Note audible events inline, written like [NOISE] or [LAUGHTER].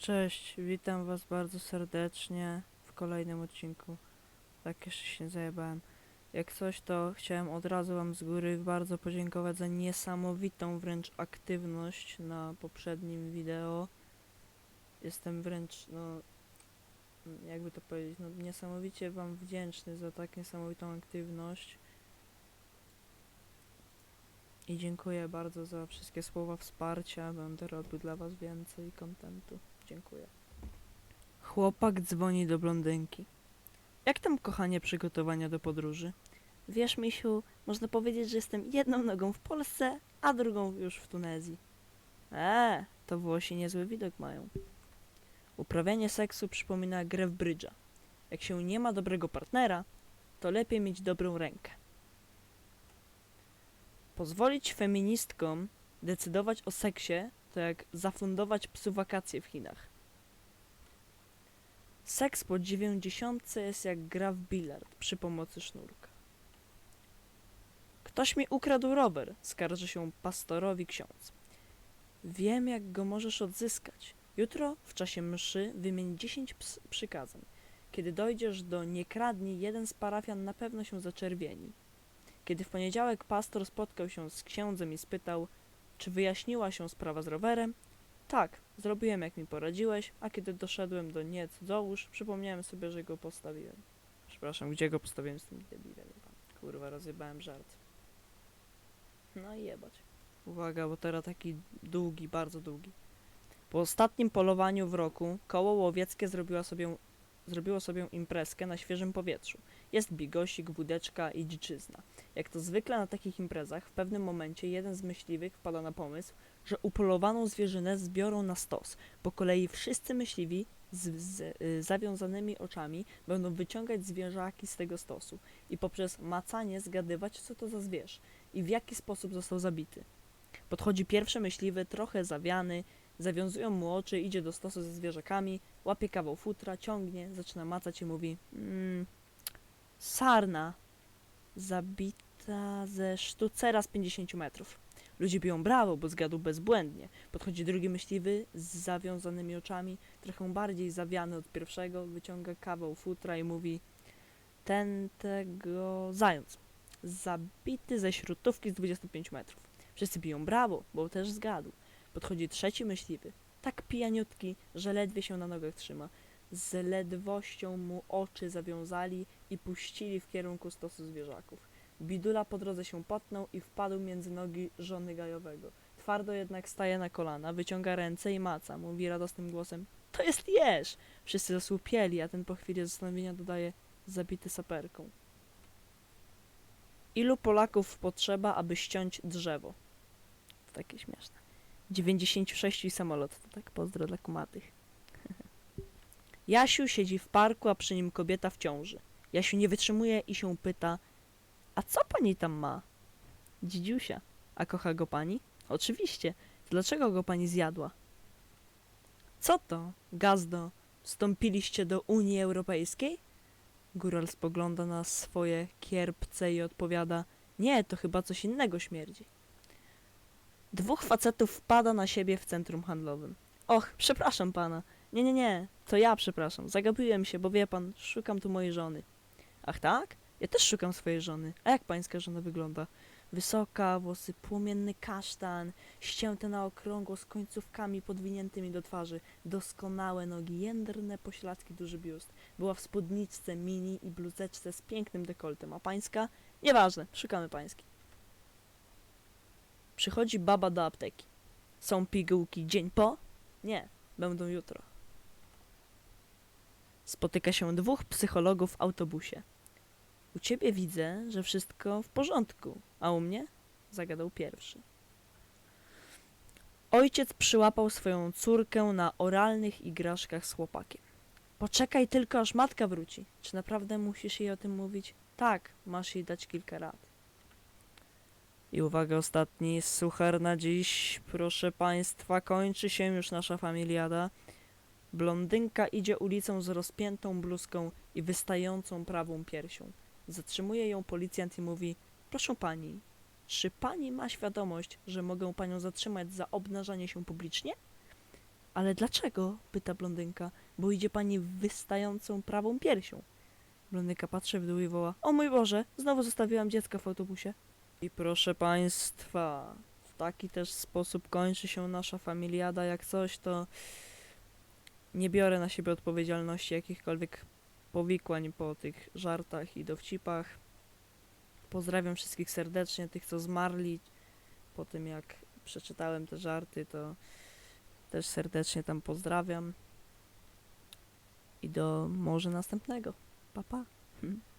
Cześć, witam was bardzo serdecznie w kolejnym odcinku. Tak jeszcze się zajebałem. Jak coś, to chciałem od razu wam z góry bardzo podziękować za niesamowitą wręcz aktywność na poprzednim wideo. Jestem wręcz, no, jakby to powiedzieć, no niesamowicie wam wdzięczny za tak niesamowitą aktywność. I dziękuję bardzo za wszystkie słowa wsparcia. Będę robił dla was więcej kontentu. Dziękuję. Chłopak dzwoni do blondynki. Jak tam, kochanie, przygotowania do podróży? Wiesz, misiu, można powiedzieć, że jestem jedną nogą w Polsce, a drugą już w Tunezji. Eee, to Włosi niezły widok mają. Uprawianie seksu przypomina grę w brydża. Jak się nie ma dobrego partnera, to lepiej mieć dobrą rękę. Pozwolić feministkom decydować o seksie to jak zafundować psu wakacje w Chinach. Seks po 90 jest jak gra w bilard przy pomocy sznurka. Ktoś mi ukradł rower, skarży się pastorowi ksiądz. Wiem, jak go możesz odzyskać. Jutro w czasie mszy wymień 10 ps- przykazań. Kiedy dojdziesz do nie kradnij, jeden z parafian na pewno się zaczerwieni. Kiedy w poniedziałek pastor spotkał się z księdzem i spytał, czy wyjaśniła się sprawa z rowerem, tak, zrobiłem jak mi poradziłeś, a kiedy doszedłem do nie cudzołóż, przypomniałem sobie, że go postawiłem. Przepraszam, gdzie go postawiłem z tym debilem? Kurwa, rozjebałem żart. No i jebać. Uwaga, bo teraz taki długi, bardzo długi. Po ostatnim polowaniu w roku koło łowieckie zrobiło sobie, zrobiło sobie imprezkę na świeżym powietrzu. Jest bigosik, wódeczka i dziczyzna. Jak to zwykle na takich imprezach, w pewnym momencie jeden z myśliwych wpada na pomysł, że upolowaną zwierzynę zbiorą na stos. Po kolei wszyscy myśliwi z, z y, zawiązanymi oczami będą wyciągać zwierzaki z tego stosu i poprzez macanie zgadywać, co to za zwierz i w jaki sposób został zabity. Podchodzi pierwszy myśliwy, trochę zawiany, zawiązują mu oczy, idzie do stosu ze zwierzakami, łapie kawał futra, ciągnie, zaczyna macać i mówi mm, sarna zabita ze sztucera z 50 metrów. Ludzie biją brawo, bo zgadł bezbłędnie. Podchodzi drugi myśliwy z zawiązanymi oczami, trochę bardziej zawiany od pierwszego, wyciąga kawał futra i mówi ten tego zając. Zabity ze śrutówki z 25 metrów. Wszyscy biją brawo, bo też zgadł. Podchodzi trzeci myśliwy, tak pijaniutki, że ledwie się na nogach trzyma. Z ledwością mu oczy zawiązali i puścili w kierunku stosu zwierzaków. Bidula po drodze się potnął i wpadł między nogi żony gajowego. Twardo jednak staje na kolana, wyciąga ręce i maca. Mówi radosnym głosem, to jest jeż! Wszyscy zasłupieli, a ten po chwili zastanowienia dodaje, zabity saperką. Ilu Polaków potrzeba, aby ściąć drzewo? To takie śmieszne. 96 i samolot, to tak pozdro dla kumatych. Jasiu siedzi w parku, a przy nim kobieta w ciąży. Jasiu nie wytrzymuje i się pyta, a co pani tam ma? Dzidziusia. A kocha go pani? Oczywiście. Dlaczego go pani zjadła? Co to, gazdo? Wstąpiliście do Unii Europejskiej? Góral spogląda na swoje kierpce i odpowiada, nie, to chyba coś innego śmierdzi. Dwóch facetów wpada na siebie w centrum handlowym. Och, przepraszam pana. Nie, nie, nie, to ja przepraszam. Zagapiłem się, bo wie pan, szukam tu mojej żony. Ach tak? Ja też szukam swojej żony. A jak pańska żona wygląda? Wysoka, włosy płomienny kasztan, ścięte na okrągło z końcówkami podwiniętymi do twarzy, doskonałe nogi, jędrne pośladki, duży biust. Była w spódniczce mini i bluzeczce z pięknym dekoltem, a pańska? Nieważne, szukamy pańskiej. Przychodzi baba do apteki. Są pigułki dzień po? Nie, będą jutro. Spotyka się dwóch psychologów w autobusie. U ciebie widzę, że wszystko w porządku, a u mnie? Zagadał pierwszy. Ojciec przyłapał swoją córkę na oralnych igraszkach z chłopakiem. Poczekaj tylko, aż matka wróci. Czy naprawdę musisz jej o tym mówić? Tak, masz jej dać kilka rad. I uwaga, ostatni suchar na dziś. Proszę państwa, kończy się już nasza familiada. Blondynka idzie ulicą z rozpiętą bluzką i wystającą prawą piersią. Zatrzymuje ją policjant i mówi: Proszę pani, czy pani ma świadomość, że mogę panią zatrzymać za obnażanie się publicznie? Ale dlaczego? pyta blondynka. Bo idzie pani wystającą prawą piersią. Blondynka patrzy w dół i woła. O mój Boże, znowu zostawiłam dziecko w autobusie. I proszę państwa, w taki też sposób kończy się nasza familiada. Jak coś, to nie biorę na siebie odpowiedzialności jakichkolwiek powikłań po tych żartach i dowcipach. Pozdrawiam wszystkich serdecznie, tych co zmarli. Po tym jak przeczytałem te żarty, to też serdecznie tam pozdrawiam. I do może następnego. Pa, pa. Hmm. [LAUGHS]